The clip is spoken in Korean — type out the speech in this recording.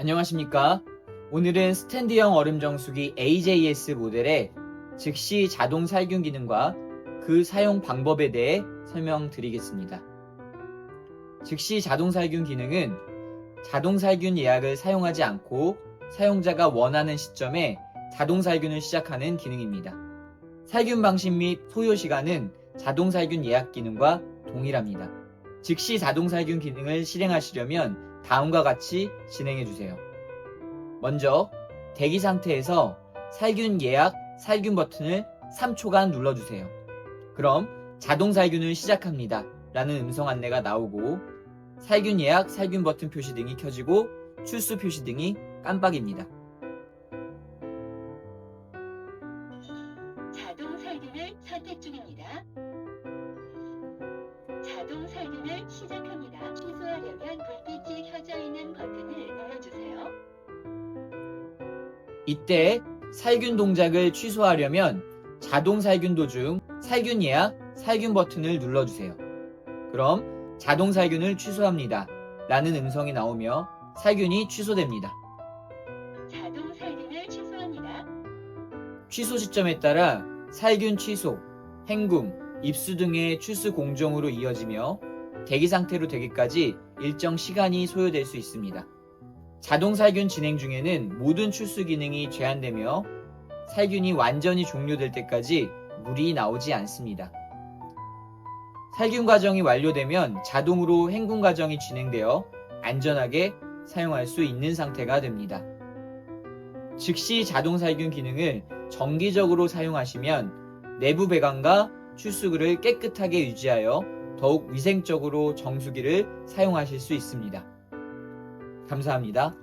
안녕하십니까. 오늘은 스탠드형 얼음 정수기 AJS 모델의 즉시 자동 살균 기능과 그 사용 방법에 대해 설명드리겠습니다. 즉시 자동 살균 기능은 자동 살균 예약을 사용하지 않고 사용자가 원하는 시점에 자동 살균을 시작하는 기능입니다. 살균 방식 및 소요 시간은 자동 살균 예약 기능과 동일합니다. 즉시 자동 살균 기능을 실행하시려면 다음과 같이 진행해 주세요. 먼저 대기 상태에서 살균 예약 살균 버튼을 3초간 눌러주세요. 그럼 자동 살균을 시작합니다. 라는 음성 안내가 나오고 살균 예약 살균 버튼 표시 등이 켜지고 출수 표시 등이 깜빡입니다. 자동 살균을 선택 중입니다. 이때 살균 동작을 취소하려면 자동 살균 도중 살균 예약 살균 버튼을 눌러주세요. 그럼 자동 살균을 취소합니다. 라는 음성이 나오며 살균이 취소됩니다. 자동 살균을 취소합니다. 취소 시점에 따라 살균 취소, 행궁, 입수 등의 출수 공정으로 이어지며 대기 상태로 되기까지 일정 시간이 소요될 수 있습니다. 자동 살균 진행 중에는 모든 출수 기능이 제한되며 살균이 완전히 종료될 때까지 물이 나오지 않습니다. 살균 과정이 완료되면 자동으로 행궁 과정이 진행되어 안전하게 사용할 수 있는 상태가 됩니다. 즉시 자동 살균 기능을 정기적으로 사용하시면 내부 배관과 출수구를 깨끗하게 유지하여 더욱 위생적으로 정수기를 사용하실 수 있습니다. 감사합니다.